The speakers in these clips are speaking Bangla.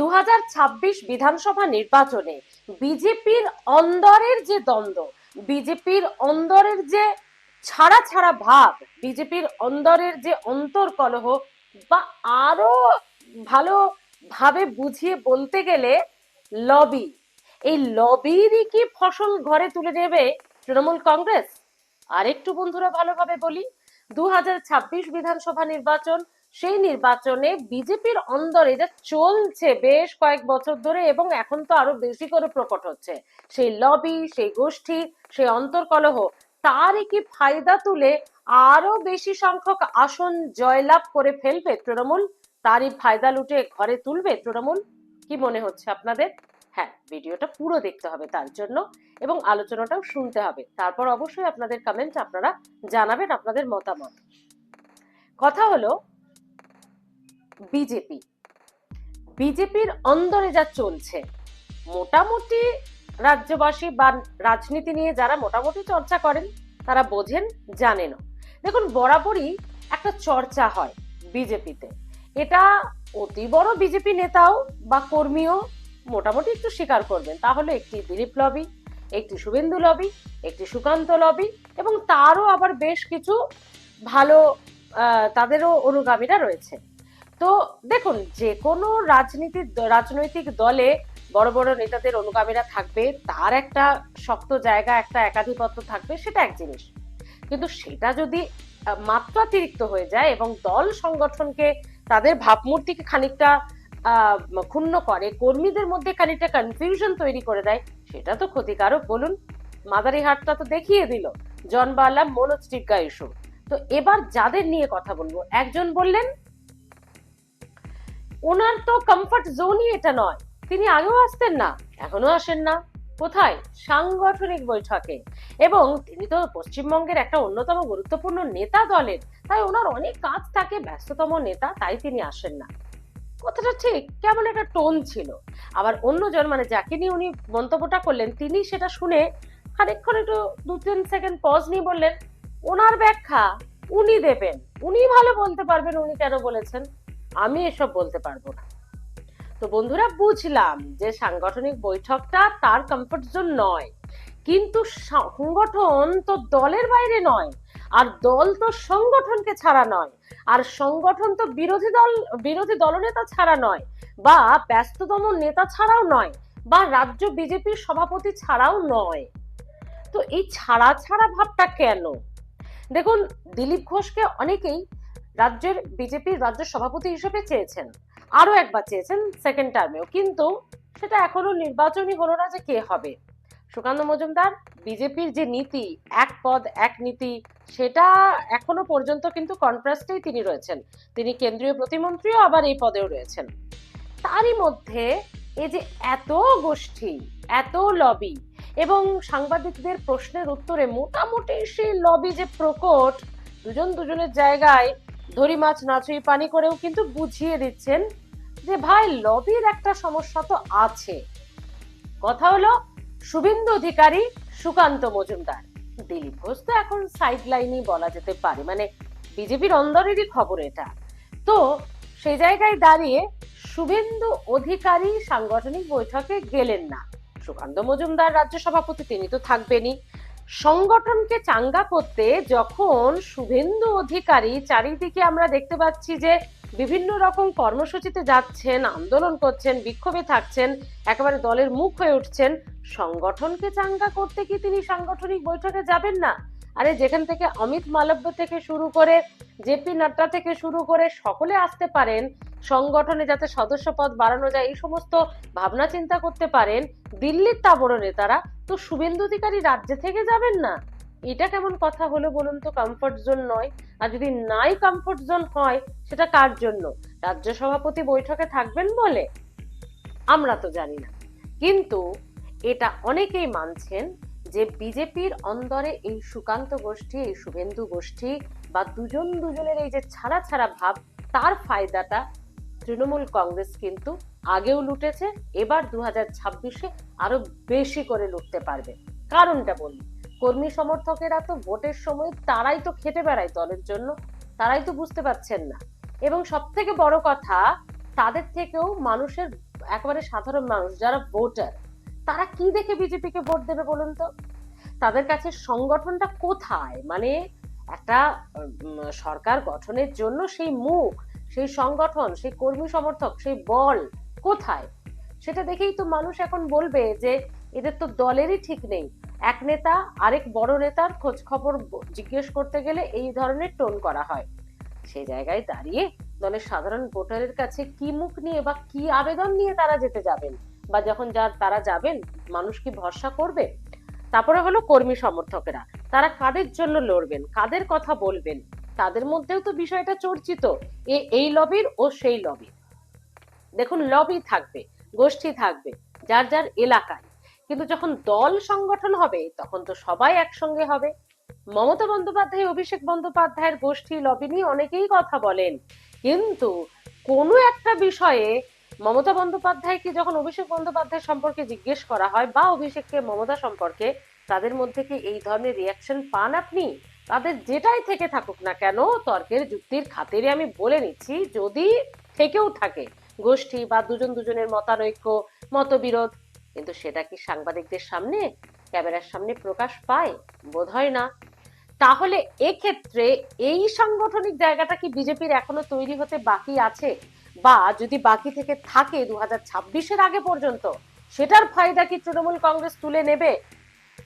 দু হাজার ছাব্বিশ বিধানসভা নির্বাচনে বিজেপির অন্দরের যে দ্বন্দ্ব, বিজেপির অন্দরের যে ছাড়া ছাড়া ভাব, বিজেপির অন্দরের যে অন্তর্কলহ বা আরও ভালো ভাবে বুঝিয়ে বলতে গেলে লবি। এই লবিরই কি ফসল ঘরে তুলে নেবে তৃণমূল কংগ্রেস? আরেকটু বন্ধুরা ভালোভাবে বলি দু হাজার ছাব্বিশ বিধানসভা নির্বাচন সেই নির্বাচনে বিজেপির অন্দরে যা চলছে বেশ কয়েক বছর ধরে এবং এখন তো আরও বেশি করে প্রকট হচ্ছে। সেই লবি, সেই গোষ্ঠী, সেই অন্তর্কলহ, তারই কি ফায়দা তুলে আরও বেশি সংখ্যক আসন জয়লাভ করে ফেলবে তৃণমূল? তারই ফায়দা লুটে ঘরে তুলবে তৃণমূল? কি মনে হচ্ছে আপনাদের? হ্যাঁ ভিডিওটা পুরো দেখতে হবে তার জন্য এবং আলোচনাটাও শুনতে হবে। তারপর অবশ্যই আপনাদের কমেন্ট আপনারা জানাবেন আপনাদের মতামত। কথা হলো বিজেপি। বিজেপির অন্দরে যা চলছে, মোটামুটি রাজ্যবাসী বা রাজনীতি নিয়ে যারা মোটামুটি চর্চা করেন, তারা বোঝেন, জানেনও। দেখুন, বরাবরই একটা চর্চা হয় বিজেপিতে। এটা অতি বড় বিজেপি নেতাও বা কর্মীও মোটামুটি একটু স্বীকার করবেন। তাহলে একটি দিলীপ লবি, একটি শুভেন্দু লবি, একটি সুকান্ত লবি এবং তারও আবার বেশ কিছু ভালো তাদেরও অনুগামীরা রয়েছে। তো দেখুন, যে কোনো রাজনীতির রাজনৈতিক দলে বড় বড় নেতাদের অনুগামীরা থাকবে, তার একটা শক্ত জায়গা, একটা একাধিপত্য থাকবে, সেটা এক জিনিস। কিন্তু সেটা যদি মাত্রাতিরিক্ত হয়ে যায় এবং দল সংগঠনকে তাদের ভাবমূর্তিকে খানিকটা ক্ষুণ্ণ করে, কর্মীদের মধ্যে খানিকটা কনফিউশন তৈরি করে দেয়, সেটা তো ক্ষতিকারক। বলুন, মাদারিহাটটা তো দেখিয়ে দিল, জন মনোজ মনোস্টিকা ইস্যু তো এবার যাদের নিয়ে কথা বলব, একজন বললেন ওনার তো কমফর্ট জোনই এটা নয়। তিনি আগেও আসতেন না, এখনও আসেন না। কোথায়? সাংগঠনিক বৈঠকে। এবং তিনি তো পশ্চিমবঙ্গের একটা অন্যতম গুরুত্বপূর্ণ নেতা দলের। তাই ওনার অনেক কাজ থাকে, ব্যস্ততম নেতা, তাই তিনি আসেন না। কথাটা ঠিক, কেমন একটা টোন ছিল। আবার অন্যজন মানে যাকে নিয়ে উনি মন্তব্যটা করলেন, তিনি সেটা শুনে খানিকক্ষণ একটু দু, তিন সেকেন্ড পজ নিয়ে বললেন, ওনার ব্যাখ্যা উনি দেবেন। উনি ভালো বলতে পারবেন, উনি কেন বলেছেন? আমি এসব বলতে পারব না। তো বন্ধুরা, বুঝলাম যে সাংগঠনিক বৈঠকটা তার কমফোর্ট জোন নয়। কিন্তু সংগঠন তো দলের বাইরে নয়, আর দল তো সংগঠনকে ছাড়া নয়, আর সংগঠন তো বিরোধী দল, বিরোধী দলনেতা ছাড়া নয়, বা ব্যস্ততম নেতা ছাড়াও নয়, বা রাজ্য বিজেপির সভাপতি ছাড়াও নয়। তো এই ছাড়া ছাড়া ভাবটা কেন? দেখুন, দিলীপ ঘোষকে অনেকেই রাজ্যের বিজেপির রাজ্য সভাপতি হিসেবে চেয়েছেন। আরও একবার চেয়েছেন সেকেন্ড টার্মেও কিন্তু সেটা এখনও নির্বাচনই হলো না যে কে হবে। সুকান্ত মজুমদার, বিজেপির যে নীতি, এক পদ, এক নীতি, সেটা এখনও পর্যন্ত কিন্তু কন্ট্রাস্টেই তিনি রয়েছেন। তিনি কেন্দ্রীয় প্রতিমন্ত্রীও আবার এই পদেও রয়েছেন। তারই মধ্যে এই যে এত গোষ্ঠী, এত লবি এবং সাংবাদিকদের প্রশ্নের উত্তরে মোটামুটি সেই লবি যে প্রকট, দুজন দুজনের জায়গায় ধরি মাছ নাচুই পানি করেও কিন্তু বুঝিয়ে দিচ্ছেন যে ভাই, লবির একটা সমস্যা তো আছে। কথা হলো, শুভেন্দু অধিকারী সুকান্ত মজুমদার। দিলীপ ঘোষ তো এখন সাইড লাইনই বলা যেতে পারে মানে বিজেপির অন্দরেরই খবর এটা। তো সেই জায়গায় দাঁড়িয়ে শুভেন্দু অধিকারী সাংগঠনিক বৈঠকে গেলেন না। সুকান্ত মজুমদার রাজ্য সভাপতি, তিনি তো থাকবেনই। সংগঠনকে চাঙ্গা করতে যখন শুভেন্দু অধিকারী চারিদিকে আমরা দেখতে পাচ্ছি যে বিভিন্ন রকম কর্মসূচিতে যাচ্ছেন, আন্দোলন করছেন, বিক্ষোভে থাকছেন, একেবারে দলের মুখ হয়ে উঠছেন, সংগঠনকে চাঙ্গা করতে কি তিনি সাংগঠনিক বৈঠকে যাবেন না? আরে যেখান থেকে অমিত মালব্য থেকে শুরু করে জেপি নাড্ডা থেকে শুরু করে সকলে আসতে পারেন, সংগঠনে যাতে সদস্য পদ বাড়ানো যায়, এই সমস্ত ভাবনা চিন্তা করতে পারেন, দিল্লির তা বড় নেতারা তো শুভেন্দু অধিকারী রাজ্যে থেকে যাবেন না? এটা কেমন কথা হলো বলুন তো? কমফর্ট জোন নয়। আর যদি নাই কমফর্ট জোন হয়, সেটা কার জন্য? রাজ্য সভাপতি বৈঠকে থাকবেন বলে? আমরা তো জানি না। কিন্তু এটা অনেকেই মানছেন যে বিজেপির অন্দরে এই সুকান্ত গোষ্ঠী, এই শুভেন্দু গোষ্ঠী বা দুজন দুজনের এই যে ছাড়া ছাড়া ভাব, তার ফায়দাটা তৃণমূল কংগ্রেস কিন্তু আগেও লুটেছে, এবার দু হাজার ছাব্বিশে আরও বেশি করে লুটতে পারবে। কারণটা বলি কর্মী সমর্থকেরা তো ভোটের সময় তারাই তো খেটে বেড়ায় দলের জন্য, তারাই তো বুঝতে পারছেন না। এবং সব থেকে বড় কথা, তাদের থেকেও মানুষের একেবারে সাধারণ মানুষ, যারা ভোটার, তারা কি দেখে বিজেপিকে ভোট দেবে বলুন তো? তাদের কাছে সংগঠনটা কোথায়? মানে একটা সরকার গঠনের জন্য সেই মুখ, সেই সংগঠন, সেই কর্মী সমর্থক, সেই বল কোথায়? সেটা দেখেই তো মানুষ এখন বলবে যে এদের তো দলেরই ঠিক নেই। এক নেতা আরেক বড় নেতার খোঁজ খবর জিজ্ঞেস করতে গেলে এই ধরনের টোন করা হয়। সেই জায়গায় দাঁড়িয়ে দলের সাধারণ ভোটারের কাছে কি মুখ নিয়ে বা কি আবেদন নিয়ে তারা যেতে যাবেন? বা যখন যার তারা যাবেন, মানুষ কি ভরসা করবে? তারপরে হলো কর্মী সমর্থকেরা। তারা কাদের জন্য লড়বেন, কাদের কথা বলবেন? তাদের মধ্যেও তো বিষয়টা চর্চিত। এ, এই লবির ও সেই লবির। দেখুন লবি থাকবে, গোষ্ঠী থাকবে, যার যার এলাকায়। কিন্তু যখন দল সংগঠন হবে, তখন তো সবাই একসঙ্গে হবে। মমতা বন্দ্যোপাধ্যায়, অভিষেক বন্দ্যোপাধ্যায়ের গোষ্ঠী লবি নিয়ে অনেকেই কথা বলেন। কিন্তু কোনো একটা বিষয়ে মমতা বন্দ্যোপাধ্যায়কে যখন অভিষেক বন্দ্যোপাধ্যায় সম্পর্কে জিজ্ঞেস করা হয়, বা অভিষেককে মমতা সম্পর্কে, তাদের মধ্যে কি এই ধরনের রিয়াকশন পান আপনি? তাদের যেটাই থেকে থাকুক না কেন, তর্কের যুক্তির খাতিরে আমি বলে নিচ্ছি, যদি থেকেও থাকে গোষ্ঠী বা দুজন দুজনের মতানৈক্য, মতবিরোধ। কিন্তু সেটা কি সাংবাদিকদের সামনে, ক্যামেরার সামনে প্রকাশ পায়? বোধ হয় না। তাহলে এক্ষেত্রে এই সাংগঠনিক জায়গাটা কি বিজেপির এখনও তৈরি হতে বাকি আছে? বা যদি বাকি থেকে থাকে দু হাজার ছাব্বিশের আগে পর্যন্ত, সেটার ফায়দা কি তৃণমূল কংগ্রেস তুলে নেবে?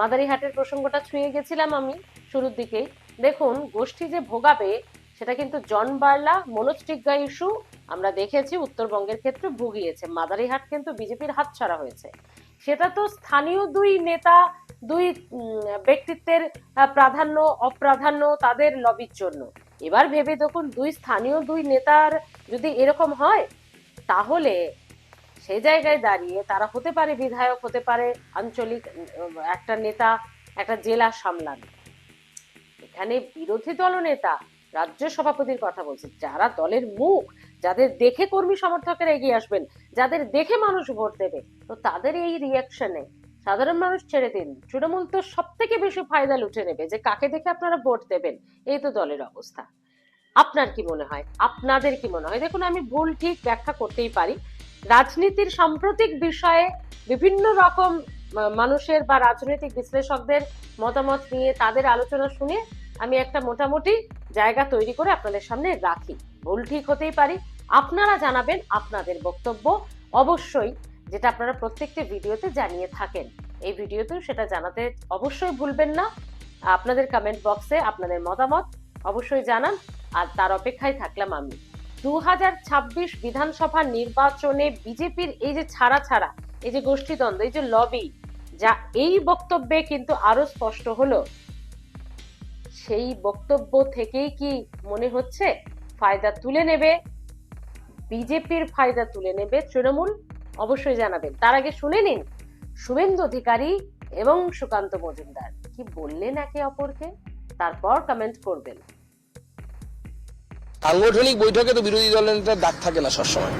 মাদারিহাটের প্রসঙ্গটা ছুঁয়ে গেছিলাম আমি শুরুর দিকেই দেখুন, গোষ্ঠী যে ভোগাবে, সেটা কিন্তু জন বার্লা, মনোজ টিগ্গা ইস্যু আমরা দেখেছি উত্তরবঙ্গের ক্ষেত্রে ভুগিয়েছে। মাদারিহাট কিন্তু বিজেপির হাত হাতছাড়া হয়েছে। সেটা তো স্থানীয় দুই নেতা, দুই ব্যক্তিত্বের প্রাধান্য, অপ্রাধান্য তাদের লবির জন্য। এবার ভেবে দেখুন, দুই স্থানীয় দুই নেতার যদি এরকম হয়, তাহলে সেই জায়গায় দাঁড়িয়ে তারা হতে পারে বিধায়ক, হতে পারে আঞ্চলিক একটা নেতা, একটা জেলা সামলান। এখানে বিরোধী দলনেতা, রাজ্য সভাপতির কথা বলছি, যারা দলের মুখ যাদের দেখে কর্মী সমর্থকেরা এগিয়ে আসবেন, যাদের দেখে মানুষ ভোট দেবে, তো তাদের এই রিয়াকশনে সাধারণ মানুষ ছেড়ে দিন। তৃণমূল তো সব থেকে বেশি ফায়দা লুটে নেবে যে কাকে দেখে আপনারা ভোট দেবেন, এই তো দলের অবস্থা। আপনার কি মনে হয়? আপনাদের কি মনে হয়? দেখুন, আমি ভুল ঠিক ব্যাখ্যা করতেই পারি। রাজনীতির সাম্প্রতিক বিষয়ে বিভিন্ন রকম মানুষের বা রাজনৈতিক বিশ্লেষকদের মতামত নিয়ে তাদের আলোচনা শুনে আমি একটা মোটামুটি জায়গা তৈরি করে আপনাদের সামনে রাখি। ভুল ঠিক হতেই পারি। আপনারা জানাবেন আপনাদের বক্তব্য। অবশ্যই যেটা আপনারা প্রত্যেকটি ভিডিওতে জানিয়ে থাকেন। এই ভিডিওতেও সেটা জানাতে অবশ্যই ভুলবেন না। আপনাদের কমেন্ট বক্সে আপনাদের মতামত অবশ্যই জানান। আর তার অপেক্ষায় থাকলাম আমি। দু হাজার ছাব্বিশ বিধানসভা নির্বাচনে বিজেপির এই যে ছাড়া ছাড়া, এই যে গোষ্ঠীদ্বন্দ্ব, এই যে লবি যা এই বক্তব্যে কিন্তু আরও স্পষ্ট হলো। সেই বক্তব্য থেকেই কি মনে হচ্ছে ফায়দা তুলে নেবে? বিজেপির ফায়দা তুলে নেবে তৃণমূল? অবশ্যই জানাবেন। তার আগে শুনে নিন শুভেন্দু অধিকারী এবং সুকান্ত মজুমদার। কি বললেন একে অপরকে? তারপর কমেন্ট করবেন। সাংগঠনিক বৈঠকে তো বিরোধী দলের নেতার ডাক থাকে না সবসময়।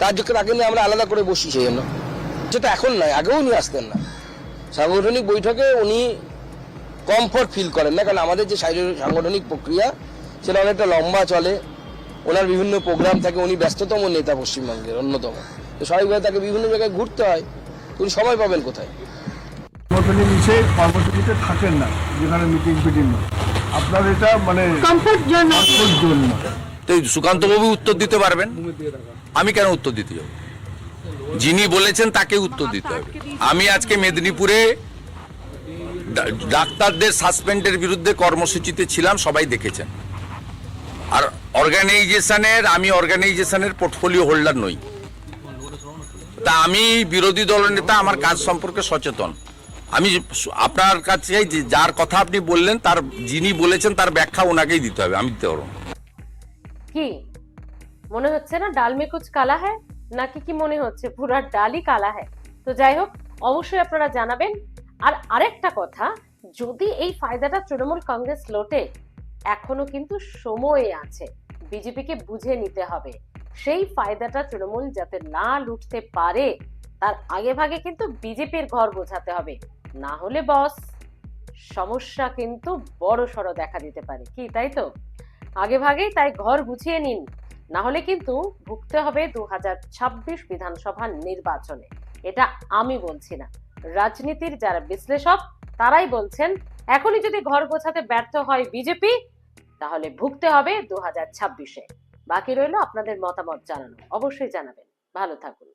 তার জন্য তাকে নিয়ে আমরা আলাদা করে বসি সেই জন্য। সেটা এখন নয়, আগেও নিয়ে আসতেন না। সাংগঠনিক বৈঠকে উনি কমফর্ট ফিল করেন। না কারণ আমাদের যে সাংগঠনিক প্রক্রিয়া সেটা অনেকটা লম্বা চলে। ওনার বিভিন্ন প্রোগ্রাম থাকে উনি ব্যস্ততম নেতা পশ্চিমবঙ্গের অন্যতম। তো স্বাভাবিকভাবে তাকে বিভিন্ন জায়গায় ঘুরতে হয়। উনি সময় পাবেন কোথায়? সংগঠনের নিচে কর্মসূচিতে থাকেন না যেখানে মিটিং ফিটিং। আপনার এটা মানে কমফোর্ট জোন তো সুকান্তবাবু উত্তর দিতে পারবেন? আমি কেন উত্তর দিতে যাব? যিনি বলেছেন তাকে উত্তর দিতে হবে। আমি আজকে মেদিনীপুরে ডাক্তারদের সাসপেন্ডের বিরুদ্ধে কর্মসূচিতে ছিলাম, সবাই দেখেছেন। আর অর্গানাইজেশনের আমি অর্গানাইজেশনের পোর্টফোলিও হোল্ডার নই। তা আমি বিরোধী দলনেতা আমার কাজ সম্পর্কে সচেতন। আমি আপনার কাছে যার কথা আপনি বললেন, তার যিনি বলেছেন, তার ব্যাখ্যা ওনাকেই দিতে হবে, আমি দিতে পারব। কি? মনে হচ্ছে না ডাল মে কালা হ্যায়? নাকি কি মনে হচ্ছে পুরা ডালই কালা হ্যায়? তো যাই হোক, অবশ্যই আপনারা জানাবেন। আর আরেকটা কথা, যদি এই ফায়দাটা তৃণমূল কংগ্রেস লোটে, এখনও কিন্তু সময় আছে। বিজেপিকে বুঝে নিতে হবে। সেই ফায়দাটা তৃণমূল যাতে না লুটতে পারে, তার আগে ভাগে কিন্তু বিজেপির ঘর বোঝাতে হবে। না হলে বস, সমস্যা কিন্তু বড় সড়ো দেখা দিতে পারে। কি, তাই তো? আগে ভাগেই তাই ঘর গুছিয়ে নিন। না হলে কিন্তু ভুগতে হবে দু হাজার ছাব্বিশ বিধানসভা নির্বাচনে। এটা আমি বলছি না। রাজনীতির যারা বিশ্লেষক, তারাই বলছেন, এখনই যদি ঘর গোছাতে ব্যর্থ হয় বিজেপি, তাহলে ভুগতে হবে দু হাজার ছাব্বিশে। বাকি রইল আপনাদের মতামত জানানো। অবশ্যই জানাবেন। ভালো থাকুন।